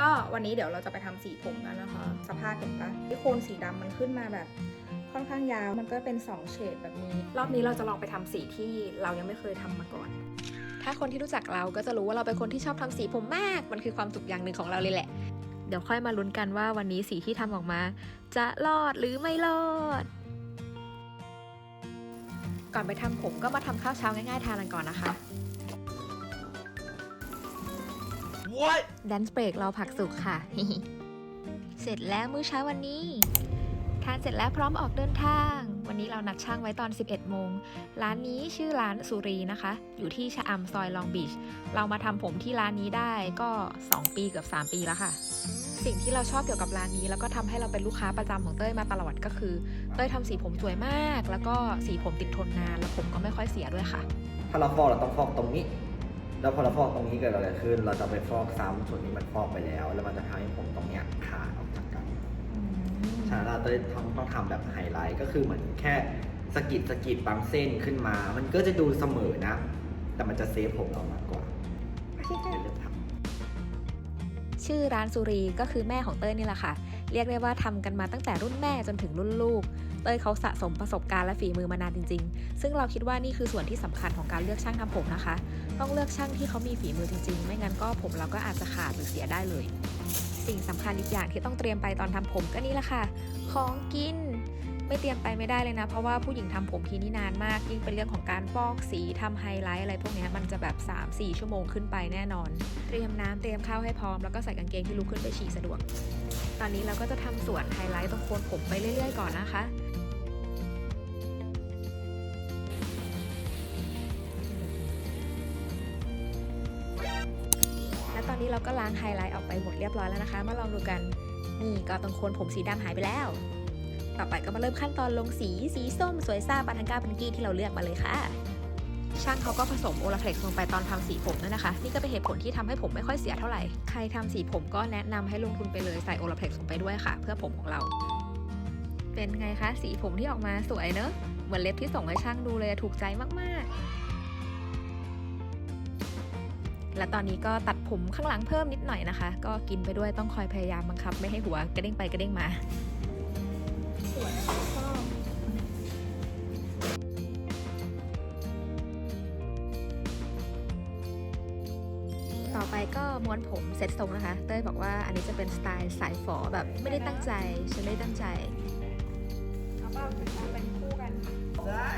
ก็วันนี้เดี๋ยวเราจะไปทำสีผมกันนะคะ สภาพเห็นปะที่โคนสีดำมันขึ้นมาแบบค่อนข้างยาว มันก็เป็น 2 เฉดแบบนี้ รอบนี้เราจะลองไปทำสีที่เรายังไม่เคยทำมาก่อน ถ้าคนที่รู้จักเราก็จะรู้ว่าเราเป็นคนที่ชอบทำสีผมมาก มันคือความสุขอย่างหนึ่งของเราเลยแหละ เดี๋ยวค่อยมาลุ้นกันว่าวันนี้สีที่ทำออกมา จะรอดหรือไม่รอด ก่อนไปทำผมก็มาทำข้าวเช้าง่ายๆทานกันก่อนนะคะ What? แดนส์เบรกเราผักสุกค่ะ เสร็จแล้วมื้อเช้าวันนี้ ทานเสร็จแล้วพร้อมออกเดินทาง วันนี้เรานัดช่างไว้ตอน 11 โมง ร้านนี้ชื่อร้านสุรีนะคะ อยู่ที่ชะอำซอยลองบีช เรามาทำผมที่ร้านนี้ได้ก็ 2 ปีเกือบ 3 ปีแล้วค่ะ สิ่งที่เราชอบเกี่ยวกับร้านนี้ แล้วก็ทำให้เราเป็นลูกค้าประจำของเต้ยมาตลอดก็คือ เต้ยทำสีผมสวยมาก แล้วก็สีผมติดทนนาน แล้วผมก็ไม่ค่อยเสียด้วยค่ะ ถ้าเราฟอกเราต้องฟอกตรงนี้ แล้วพอเราฟอกตรงนี้เกิดอะไรขึ้น เราจะไปฟอกซ้ำส่วนนี้มันฟอกไปแล้ว แล้วมันจะทำให้ผมตรงเนี้ยขาดออกจากกันฉะนั้นเราต้องต้องต้องทำแบบไฮไลท์ก็คือเหมือนแค่สะกิดสะกิดบางเส้นขึ้นมา มันก็จะดูเสมอนะ แต่มันจะเซฟผมเรามากกว่าเป็นเรื่องทำ ชื่อร้านสุรีก็คือแม่ของเต้ยนี่แหละค่ะ เรียกได้ว่าทำกันมาตั้งแต่รุ่นแม่จนถึงรุ่นลูก เต้ยเขาสะสมประสบการณ์และฝีมือมานานจริง ๆ ซึ่งเราคิดว่านี่คือส่วนที่สำคัญของการเลือกช่างทำผมนะคะ ต้องเลือกช่างที่เขามีฝีมือจริง ๆ ไม่งั้นก็ผมเราก็อาจจะขาดหรือเสียได้เลย สิ่งสำคัญอีกอย่างที่ต้องเตรียมไปตอนทำผมก็นี่แหละค่ะ ของกิน ไม่เตรียมไปไม่ได้เลยนะ เพราะว่าผู้หญิงทำผมทีนี่นานมาก ยิ่งเป็นเรื่องของการฟอกสีทำไฮไลท์อะไรพวกนี้มันจะแบบ 3-4 ชั่วโมงขึ้นไปแน่นอน เตรียมน้ำเตรียมข้าวให้พร้อมแล้วก็ใส่กางเกงที่ลุกขึ้นไปฉี่สะดวก ตอนนี้เราก็จะทำส่วนไฮไลท์ตรงโคนผมไปเรื่อย ๆ ก่อนนะคะและตอนนี้เราก็ล้างไฮไลท์ออกไปหมดเรียบร้อยแล้วนะคะ มาลองดูกัน นี่ก็ตรงโคนผมสีดำหายไปแล้ว ต่อไปก็มาเริ่มขั้นตอนลงสี สีส้ม สวยซ่าปาทังก้าพันกี้ที่เราเลือกมาเลยค่ะ ช่างเขาก็ผสมโอลาเพล็กซ์ลงไปตอนทำสีผมด้วยนะคะ นี่ก็เป็นเหตุผลที่ทำให้ผมไม่ค่อยเสียเท่าไหร่ ใครทำสีผมก็แนะนำให้ลงทุนไปเลยใส่โอลาเพล็กซ์ลงไปด้วยค่ะ เพื่อผมของเรา เป็นไงคะ สีผมที่ออกมาสวยเนอะ เหมือนเล็บที่ส่งให้ช่างดูเลยถูกใจมากๆและตอนนี้ก็ตัดผมข้างหลังเพิ่มนิดหน่อยนะคะ ก็กินไปด้วยต้องคอยพยายามบังคับ ไม่ให้หัวกระเด้งไปกระเด้งมา สวยชอบต่อไปก็ม้วนผมเซ็ตทรงนะคะ เต้ยบอกว่าอันนี้จะเป็นสไตล์สายฝอแบบไม่ได้ตั้งใจ ฉันไม่ได้ตั้งใจเอาป่ะเป็นคู่กัน ได้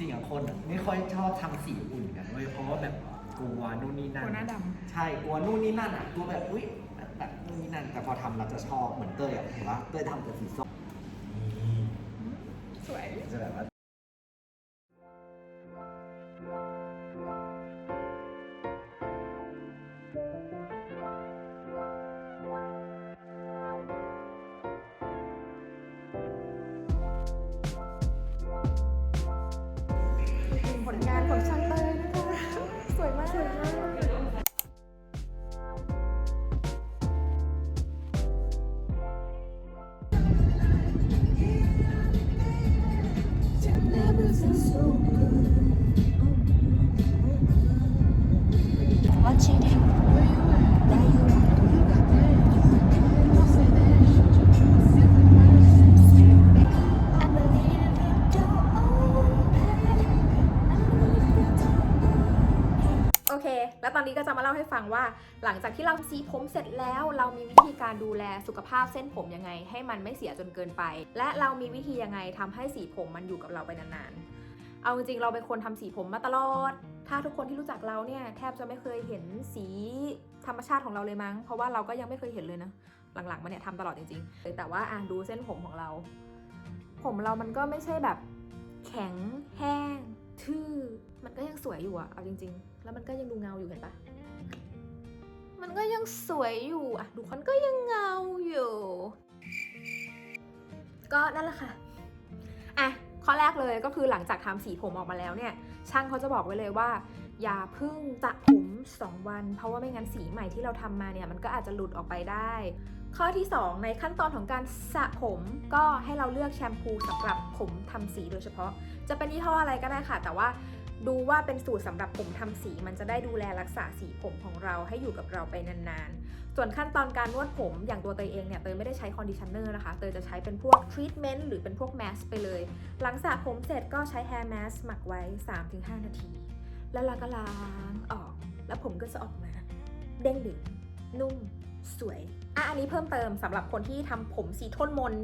ริงๆอะคนอะไม่ค่อยชอบทำสีอุ่นกันเว้ยเพราะว่าแบบกลัวนู่นนี่นั่นหัวหน้าดใช่กลัวนู่นนี่นั่นอะกลัวแบบอุ้ยแบบแบบนู่นนี่นั่นแต่พอทำเราจะชอบเหมือนเต้ยอะเห็นปะเต้ยทำแต่สีส้มำสวย จะแบบว่า นี้ก็จะมาเล่าให้ฟังว่า หลังจากที่เราสีผมเสร็จแล้ว เรามีวิธีการดูแลสุขภาพเส้นผมยังไง ให้มันไม่เสียจนเกินไป และเรามีวิธียังไงทำให้สีผมมันอยู่กับเราไปนานๆ เอาจริงๆ เราเป็นคนทำสีผมมาตลอด ถ้าทุกคนที่รู้จักเราเนี่ยแทบจะไม่เคยเห็นสีธรรมชาติของเราเลยมั้ง เพราะว่าเราก็ยังไม่เคยเห็นเลยนะ หลังๆมาเนี่ยทำตลอดจริงๆ แต่ว่าอะดูเส้นผมของเรา ผมเรามันก็ไม่ใช่แบบแข็งแห้ง สวยอยู่อะเอาจริง ๆ แล้วมันก็ยังดูเงาอยู่เห็นปะมันก็ยังสวยอยู่อะดูมันก็ยังเงาอยู่ ก็นั่นแหละค่ะอะข้อแรกเลยก็คือหลังจากทำสีผมออกมาแล้วเนี่ย ช่างเขาจะบอกไว้เลยว่า อย่าเพึ่งสระผม 2 วัน เพราะว่าไม่งั้นสีใหม่ที่เราทำมาเนี่ยมันก็อาจจะหลุดออกไปได้ ข้อที่ 2 ในขั้นตอนของการสระผมก็ให้เราเลือกแชมพูสำหรับผมทำสีโดยเฉพาะ จะเป็นยี่ห้ออะไรก็ได้ค่ะ แต่ว่า ดูว่าเป็นสูตรสำหรับผมทำสี มันจะได้ดูแลรักษาสีผมของเราให้อยู่กับเราไปนานๆ ส่วนขั้นตอนการนวดผมอย่างตัวเตยเองเนี่ยเตยไม่ได้ใช้คอนดิชเนอร์นะคะ เตยจะใช้เป็นพวกทรีทเมนต์หรือเป็นพวกแมสไปเลย หลังสระผมเสร็จก็ใช้แฮร์แมสหมักไว้ 3-5 นาที แล้วเราก็ล้างออก แล้วผมก็จะออกมา เด้งดึงนุ่มสวยอะอันนี้เพิ่มเติมสำหรับคนที่ทำผมสีโทนมน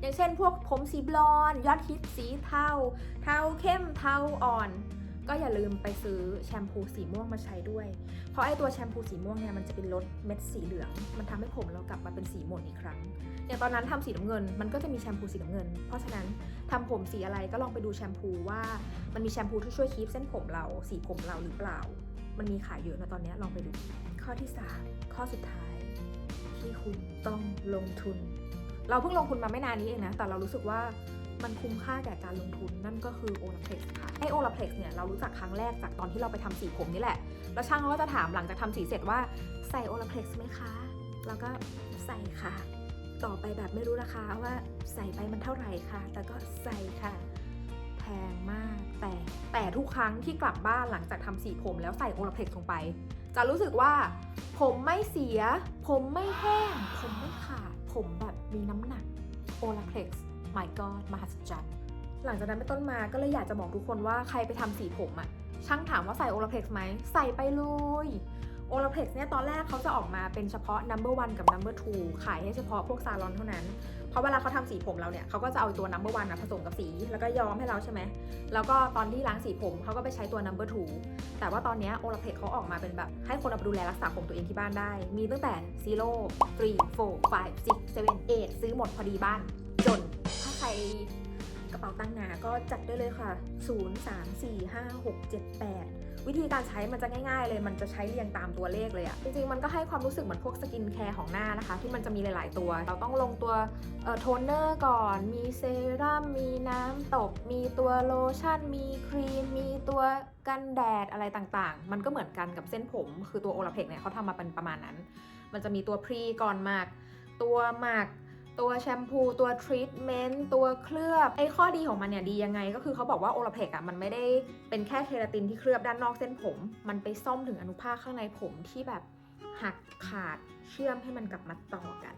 อย่างเช่นพวกผมสีบลอนด์ยอดฮิตสีเทา เทาเข้ม เทาอ่อน ก็อย่าลืมไปซื้อแชมพูสีม่วงมาใช้ด้วย เพราะไอตัวแชมพูสีม่วงเนี่ยมันจะเป็นลดเม็ดสีเหลือง มันทำให้ผมเรากลับมาเป็นสีหม่นอีกครั้ง อย่างตอนนั้นทำสีน้ำเงิน มันก็จะมีแชมพูสีน้ำเงิน เพราะฉะนั้นทำผมสีอะไรก็ลองไปดูแชมพูว่ามันมีแชมพูที่ช่วยคีปเส้นผมเราสีผมเราหรือเปล่า มันมีขายเยอะนะตอนนี้ลองไปดู ข้อที่ 3 ข้อสุดท้าย ที่คุณต้องลงทุน เราเพิ่งลงทุนมาไม่นานนี้เองนะ แต่เรารู้สึกว่า มันคุ้มค่าแก่การลงทุนนั่นก็คือโอลาเพล็กซ์ค่ะไอโอลาเพล็กซ์เนี่ยเรารู้จักครั้งแรกจากตอนที่เราไปทำสีผมนี่แหละ แล้วช่างเขาก็จะถามหลังจากทำสีเสร็จว่าใส่โอลาเพล็กซ์ไหมคะ แล้วก็ใส่ค่ะ ต่อไปแบบไม่รู้ราคาว่าใส่ไปมันเท่าไหร่ค่ะ แต่ก็ใส่ค่ะ แพงมาก แต่แต่ทุกครั้งที่กลับบ้านหลังจากทำสีผมแล้วใส่โอลาเพล็กซ์ลงไป จะรู้สึกว่าผมไม่เสีย ผมไม่แห้ง ผมไม่ขาด ผมแบบมีน้ำหนักโอลาเพล็กซ์ my god มหัศจรรย์ หลังจากนั้นเป็นต้นมาก็เลยอยากจะบอกทุกคนว่าใครไปทำสีผมอะช่างถามว่าใส่โอลาเพล็กซ์ไหมใส่ไปเลยโอลาเพล็กซ์เนี่ยตอนแรกเขาจะออกมาเป็นเฉพาะ number one กับ number two ขายให้เฉพาะพวกซาลอนเท่านั้น เพราะเวลาเขาทำสีผมเราเนี่ยเขาก็จะเอาตัว number one อะผสมกับสี แล้วก็ย้อมให้เราใช่ไหม แล้วก็ตอนที่ล้างสีผมเขาก็ไปใช้ตัว number two แต่ว่าตอนนี้โอลาเพล็กเขาออกมาเป็นแบบ ให้คนเอาไปดูแลรักษาผมตัวเองที่บ้านได้ มีตั้งแต่ zero three four five six seven eight ซื้อหมดพอดีบ้าน กระเป๋าตังค์หนาก็จัดได้เลยค่ะ 0 3 4 5 6 7 8 วิธีการใช้มันจะง่ายๆเลย มันจะใช้เรียงตามตัวเลขเลยอะจริงๆ มันก็ให้ความรู้สึกเหมือนพวกสกินแคร์ของหน้านะคะ ที่มันจะมีหลายๆตัว เราต้องลงตัวโทนเนอร์ก่อน มีเซรั่ม มีน้ำตบ มีตัวโลชั่น มีครีม มีตัวกันแดดอะไรต่างๆ มันก็เหมือนกันกับเส้นผม คือตัวโอลาเพกเนี่ยเขาทำมาเป็นประมาณนั้น มันจะมีตัวพรีก่อนมักตัวหมัก ตัวแชมพูตัวทรีทเมนต์ตัวเคลือบ ไอ้ข้อดีของมันเนี่ยดียังไง ก็คือเขาบอกว่าโอลาเพกอะมันไม่ได้เป็นแค่เคราตินที่เคลือบด้านนอกเส้นผม มันไปซ่อมถึงอนุภาคข้างในผมที่แบบหักขาดเชื่อมให้มันกลับมาต่อกัน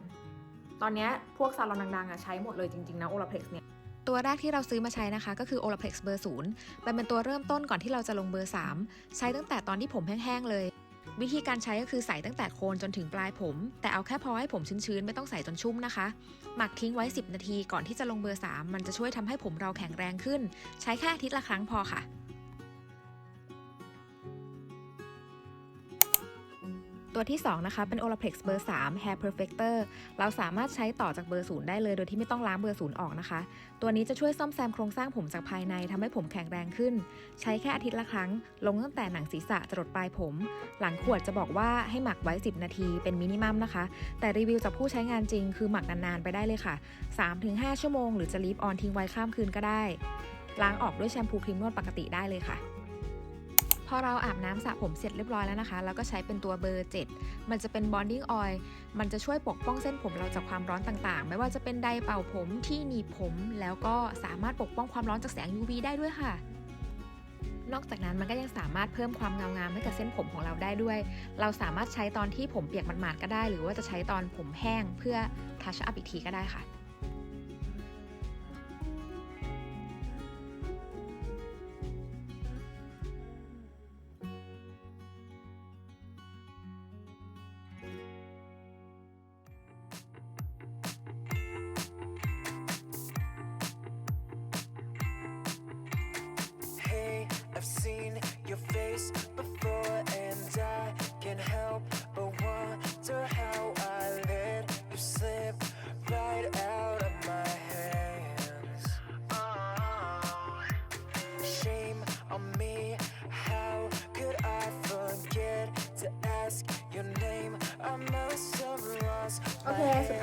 ตอนนี้พวกซาลอนดังๆอะใช้หมดเลยจริงๆนะโอลาเพกเนี่ยตัวแรกที่เราซื้อมาใช้นะคะ ก็คือ Olaplex เบอร์0มันเป็นตัวเริ่มต้นก่อนที่เราจะลงเบอร์ 3 ใช้ตั้งแต่ตอนที่ผมแห้งๆเลย วิธีการใช้ก็คือใส่ตั้งแต่โคนจนถึงปลายผม แต่เอาแค่พอให้ผมชื้นๆ ไม่ต้องใส่จนชุ่มนะคะ หมักทิ้งไว้ 10 นาทีก่อนที่จะลงเบอร์ 3 มันจะช่วยทำให้ผมเราแข็งแรงขึ้น ใช้แค่อาทิตย์ละครั้งพอค่ะ ตัวที่ 2 นะคะ เป็น Olaplex เบอร์ 3 Hair Perfector เราสามารถใช้ต่อจากเบอร์ 0 ได้เลย โดยที่ไม่ต้องล้างเบอร์ 0 ออกนะคะ ตัวนี้จะช่วยซ่อมแซมโครงสร้างผมจากภายในทำให้ผมแข็งแรงขึ้น ใช้แค่อาทิตย์ละครั้ง ลงตั้งแต่หนังศีรษะจรดปลายผม หลังขวดจะบอกว่าให้หมักไว้ 10 นาทีเป็นมินิมัมนะคะ แต่รีวิวจากผู้ใช้งานจริง คือหมักนานๆไปได้เลยค่ะ 3-5 ชั่วโมง หรือจะลีฟออนทิ้งไว้ข้ามคืนก็ได้ ล้างออกด้วยแชมพูครีมนวดปกติได้เลยค่ะ พอเราอาบน้ำสระผมเสร็จเรียบร้อยแล้วนะคะ แล้วก็ใช้เป็นตัวเบอร์ 7 มันจะเป็น bonding oil มันจะช่วยปกป้องเส้นผมเราจากความร้อนต่างๆ ไม่ว่าจะเป็นไดเป่าผมที่หนีบผม แล้วก็สามารถปกป้องความร้อนจากแสง UV ได้ด้วยค่ะนอกจากนั้นมันก็ยังสามารถเพิ่มความเงางามให้กับเส้นผมของเราได้ด้วย เราสามารถใช้ตอนที่ผมเปียกหมาดๆก็ได้ หรือว่าจะใช้ตอนผมแห้งเพื่อทัชอัพอีกทีก็ได้ค่ะ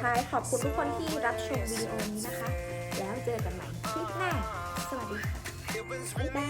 ท้ายขอบคุณทุกคนที่รับชมวิดีโอนี้นะคะ แล้วเจอกันใหม่คลิปหน้า สวัสดีค่ะบ๊ายบาย